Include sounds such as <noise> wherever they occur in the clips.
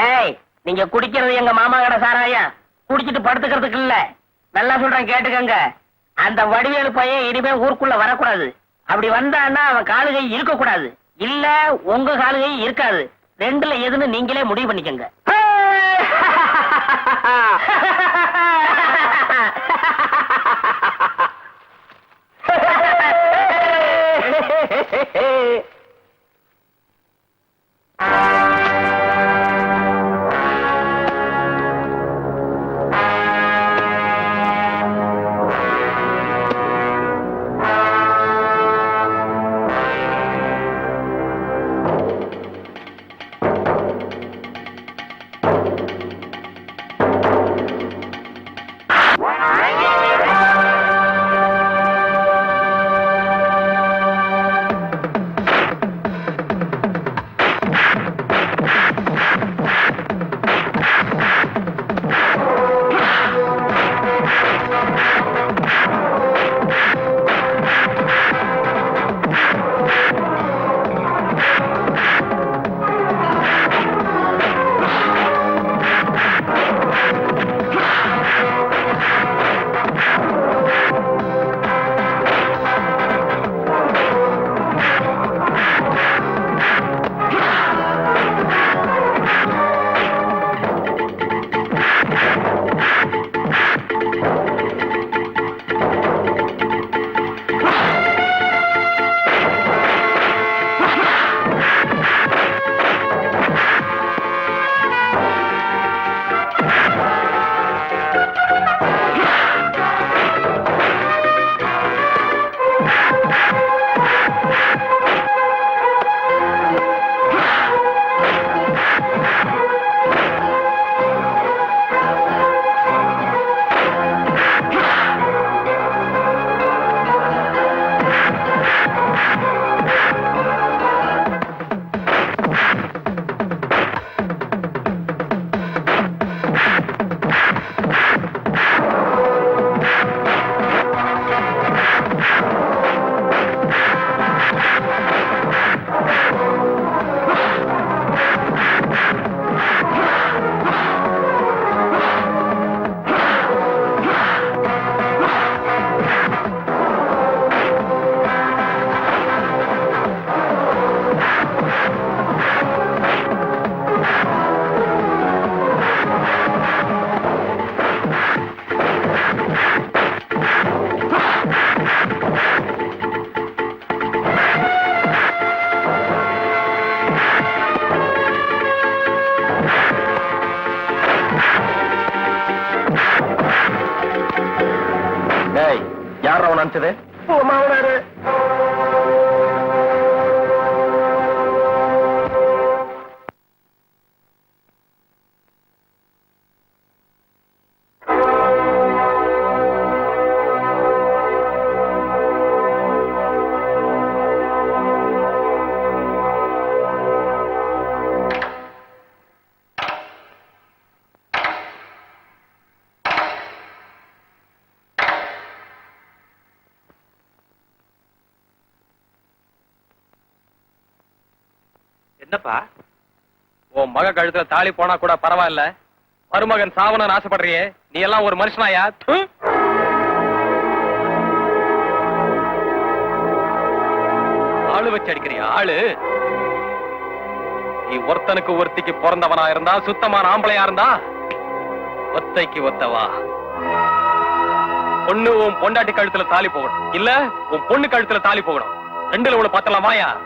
ஏய் நீங்க குடிக்கிறது எங்க மாமா கடை சாராயா. குடிச்சிட்டு படுத்துக்கிறதுக்கு இல்ல. நல்லா சொல்றேன் கேட்டுக்கங்க. அந்த வடிவேலு பையன் இனிமே ஊருக்குள்ள வரக்கூடாது. அப்படி வந்தான்னா அவன் காலுகை இருக்க கூடாது இல்ல உங்க காலுகை இருக்காது. ரெண்டுல எதுன்னு நீங்களே முடிவு பண்ணிக்கங்க. <laughs> என்னப்பா? உன் மக கழுத்துல தாலி போனா கூட பரவாயில்ல. மருமகன் சாவணும்னு ஆசைப்படுறியே. நீ எல்லாம் ஒரு மனுஷனாயா? ஆளு வச்சு அடிக்கிறியா? ஆளு. நீ ஒருத்தனுக்கு ஒருத்திக்கு பிறந்தவனா இருந்தா சுத்தமான ஆம்பளையா இருந்தா? ஒத்தைக்கு ஒத்தவா? பொண்ணு உன் பொண்டாட்டி கழுத்துல தாலி போகணும். இல்ல உன் பொண்ணு கழுத்துல தாலி போகணும். ரெண்டுல உள்ள பார்த்தலாம் வாயா?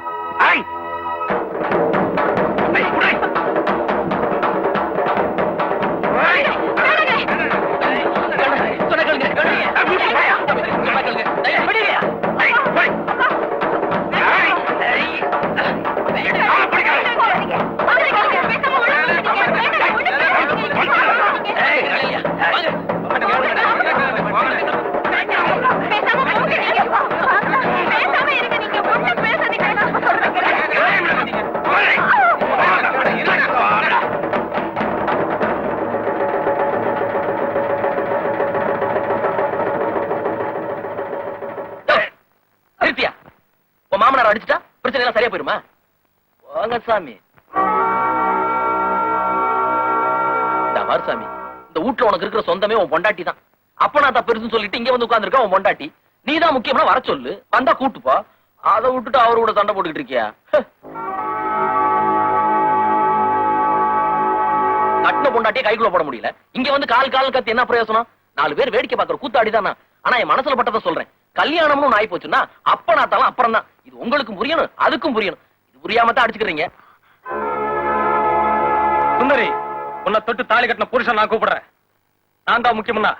உன் அடிச்சுட்டா? பிரச்சனை எல்லாம் சரியா போயிருமா? வாங்க சாமி. சாமி. இந்த வீட்டுல உனக்கு இருக்கிற சொந்தமே உன் பொண்டாட்டி தான். அப்ப நான் தான் பெருசுன்னு சொல்லிட்டு இங்க வந்து உட்கார்ந்திருக்க உன் பொண்டாட்டி. நீ தான் முக்கியம்னா வர சொல்லு. வந்தா கூட்டு அதை விட்டுட்டு அவரு கூட சண்டை போட்டுக்கிட்டு இருக்கியா? கட்டின பொண்டாட்டியே கைக்குள்ள போட முடியல. இங்க வந்து கால் கால் கத்தி என்ன பிரயோசனம்? நாலு பேர் வேடிக்கை பாக்குற கூத்தாடி தானா? ஆனா என் மனசுல பட்டதை சொல்றேன். கல்யாணம்னு ஒண்ணு ஆயி போச்சுன்னா அப்ப நான் தலாம் அப்புறம் தான் இது உங்களுக்கு புரியணும் அதுக்கும் புரியணும். இது புரியாம தான் அடிச்சுக்கிறீங்க. சுந்தரி உன்னை தொட்டு தாலி கட்டின புருஷன் நான் கூப்பிடுறேன். நான் தான் முக்கியம்னா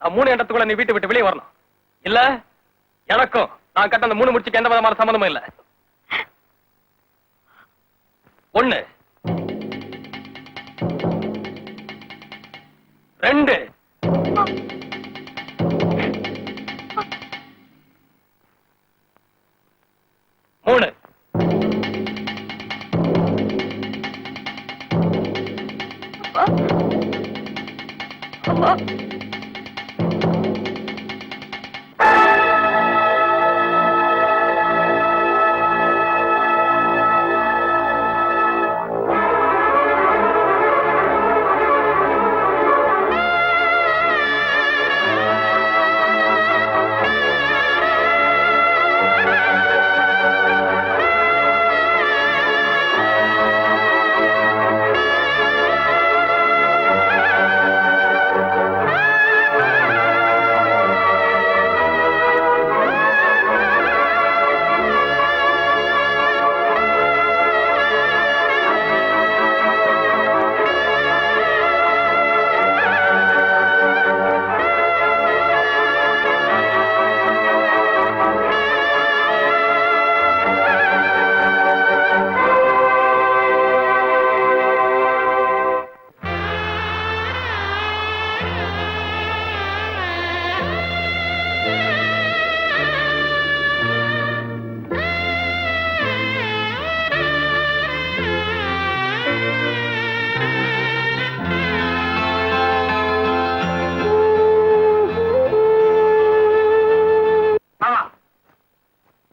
நான் மூணு இடத்துக்குள்ள நீ வீட்டு விட்டு வெளியே வரணும். இல்ல எனக்கும் நான் கட்ட அந்த மூணு முடிச்சுக்கு எந்த விதமான சம்மந்தமும் இல்ல. ஒண்ணு. ரெண்டு. Oh.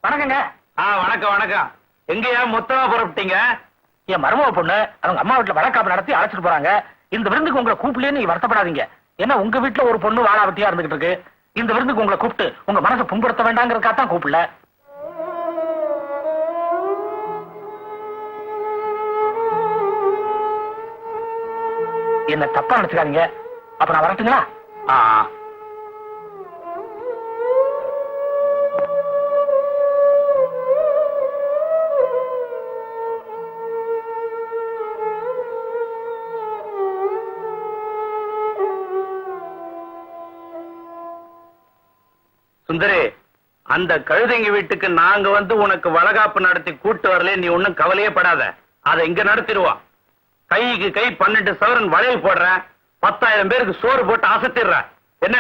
வணக்கங்க. ஆ வணக்கம் வணக்கம். எங்கயா மொத்தமா புறப்பட்டீங்க? என் மருமக பொண்ணு அவங்க அம்மா வீட்டுல வழக்காப்பு நடத்தி அழைச்சிட்டு போறாங்க. இந்த விருந்துக்கு உங்களை கூப்பிடலன்னு நீங்க வருத்தப்படாதீங்க. ஏன்னா உங்க வீட்டுல ஒரு பொண்ணு வாழாவட்டியா இருந்துகிட்டு இருக்கு. இந்த விருந்துக்கு உங்களை கூப்பிட்டு உங்க மனசை புண்படுத்த வேண்டாங்கிறதுக்காக தான் கூப்பிடல. என்ன தப்பா நினைச்சுக்காதீங்க. அப்ப நான் வரட்டுங்களா? ஆ. சுந்தரே அந்த கழுதைங்க வீட்டுக்கு நாங்க வந்து உனக்கு வளகாப்பு நடத்தி கூட்டு வரல நீ ஒன்னும் கவலையே படாத. அதை இங்க நடத்திடுவோம் கைக்கு கை பன்னெண்டு சவரன் வளையல் போடுற. பத்தாயிரம் பேருக்கு சோறு போட்டு அசத்திடுற. என்ன?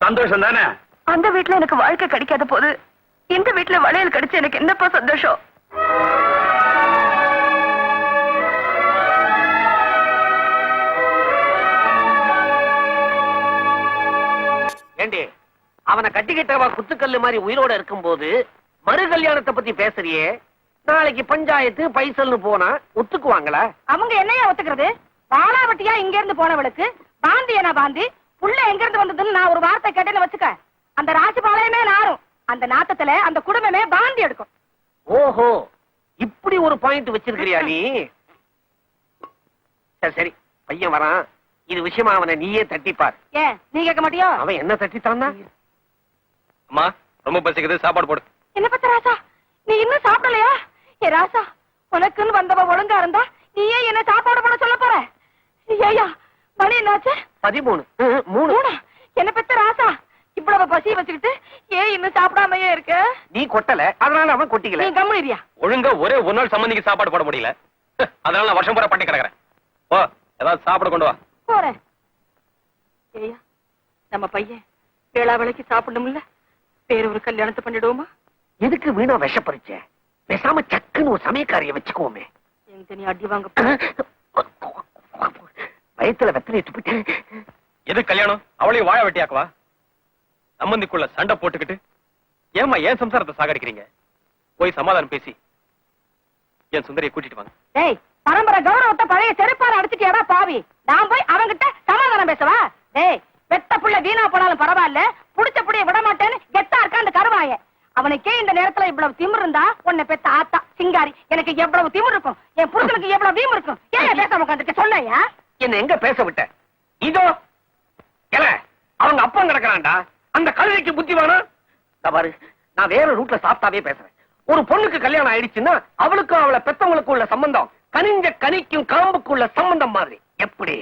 சந்தோஷம் தானே? அந்த வீட்டுல எனக்கு வாழ்க்கை கிடைக்காத போது இந்த வீட்டுல வளையல் கிடைச்சு எனக்கு என்னப்பா சந்தோஷம்? அவனை கட்டிக்கிட்டவா குத்துக்கல்லு மாதிரி உயிரோட இருக்கும்போது மறு கல்யாணத்தை பத்தி பேசுறியே? நாளைக்கு பஞ்சாயத்து பைசல்னு போனா ஒத்துக்குவாங்களா? அவங்க என்னையா ஒத்துக்கிறது? வாழாவட்டியா இங்க இருந்து போனவளுக்கு? பாந்தி என்ன பாந்தி? புள்ள எங்க இருந்து வந்ததுன்னு நான் ஒரு வார்த்தை கேட்டேன்னு வச்சுக்க. அந்த ராசிபாளையமே நாரும். அந்த நாத்தத்துல அந்த குடும்பமே பாந்தி எடுக்கும். ஓஹோ இப்படி ஒரு பாயிண்ட் வச்சிருக்கிறியா நீ? சரி சரி. பையன் வரான். இது விஷயமா அவனை நீயே தட்டிப்பார். ஏன் நீ கேட்க மாட்டியோ? அவன் என்ன தட்டித்தான்னா? அம்மா ரொம்ப பசிக்குது சாப்பாடு போடு. என்ன பத்த ராசா? நீ இன்னும் சாப்பிடலையா? ஏ ராசா உனக்குன்னு வந்தவ ஒழுங்கா இருந்தா நீ ஏன் என்ன சாப்பாடு போட சொல்ல போற? ஏயா மணி என்னாச்சு? பதிமூணு. மூணு. என்ன பெத்த ராசா? இவ்வளவு பசி வச்சுக்கிட்டு ஏன் இன்னும் சாப்பிடாமயே இருக்க? நீ கொட்டல அதனால அவன் நீ கொட்டிக்கல கம்முனிரியா ஒழுங்கா ஒரே ஒரு நாள் சம்மந்திக்கு சாப்பாடு போட முடியல. அதனால நான் வருஷம் பூரா கிடக்குறேன். ஓ ஏதாவது சாப்பிட கொண்டு வா. போறேன். ஏய்யா நம்ம பையன் வேளா வேலைக்கு சாப்பிடணும்ல? வேற ஒரு கல்யாணத்தை பண்ணிடுவோமா? எதுக்கு வீணா விஷப்பறிச்ச? பேசாம சக்குன்னு ஒரு சமயக்காரிய வச்சுக்குவோமே. எங்க தனி அடி வாங்க வயத்துல வெத்தலை போயிட்டு. எது கல்யாணம்? அவளையும் வாழ வெட்டியாக்குவா? சம்பந்திக்குள்ள சண்டை போட்டுக்கிட்டு. ஏமா ஏன் சம்சாரத்தை சாகடிக்கிறீங்க? போய் சமாதானம் பேசி. என் சுந்தரியை கூட்டிட்டு வாங்க. டேய் பரம்பரை கௌரவத்தை பழைய செருப்பால அடிச்சுட்டியாடா பாவி? நான் போய் அவங்கிட்ட பெத்த புள்ள வீணா போனாலும் பரவாயில்ல புடிச்ச புடிய விட மாட்டேன்னு கெத்தா இருக்கான் அந்த கருவாய. அவனுக்கே இந்த நேரத்துல இவ்வளவு திமிர் இருந்தா உன்னை பெத்த ஆத்தா சிங்காரி எனக்கு எவ்வளவு திமிர் இருக்கும் என் புருஷனுக்கு எவ்வளவு வீம் இருக்கும். ஏன் பேசாம உட்காந்துட்டு சொல்லையா என்ன எங்க பேச விட்ட? இதோ அவங்க அப்பா நடக்கிறான்டா. அந்த கழுதைக்கு புத்தி வேணும் பாரு நான் வேற ரூட்ல சாப்பிட்டாவே பேசுறேன். ஒரு பொண்ணுக்கு கல்யாணம் ஆயிடுச்சுன்னா அவளுக்கும் அவளை பெத்தவங்களுக்கும் உள்ள சம்பந்தம் கனிஞ்ச கனிக்கும் காம்புக்கு உள்ள சம்பந்தம் மாதிரி. எப்படி?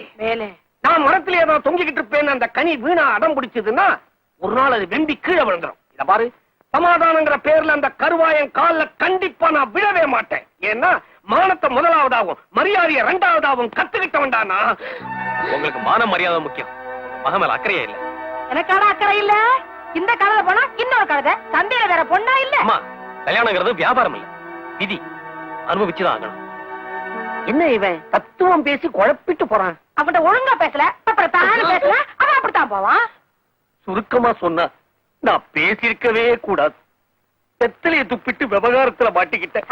நான் தொங்கிக்கிட்டு இருப்பேன் அந்த கனி வீணா அடம் பிடிச்சதுன்னா ஒரு நாள் அது வெம்பி கீழே விழுந்துரும். இத பாரு. சமாதானங்கிற பேர்ல அந்த கருவாயன் கால்ல கண்டிப்பா நான் விழவே மாட்டேன். ஏன்னா மானத்தை முதலாவதாகவும் மரியாதையை இரண்டாவதாகவும் கத்துக்கிட்டவன்டா நான் உங்களுக்கு மான மரியாதை முக்கியம். மகன் மேல அக்கறையே இல்ல. எனக்கான அக்கறை இல்ல. இந்த கழுதை போனா இன்னொரு கழுதை சந்தையில வேற பொண்ணா இல்ல? அம்மா கல்யாணங்கிறது வியாபாரம் இல்ல. விதி. அனுபவிச்சுதான் ஆகணும். என்ன இவன்? தத்துவம் பேசி குழப்பிட்டு போறான். அவன்கிட்ட ஒழுங்கா பேசல. அப்புறம் தானே பேசல அவன் அப்படித்தான் போவான். சுருக்கமா சொன்னா நான் பேசியிருக்கவே கூடாது. எத்தலையை துப்பிட்டு விவகாரத்துல மாட்டிக்கிட்டேன்.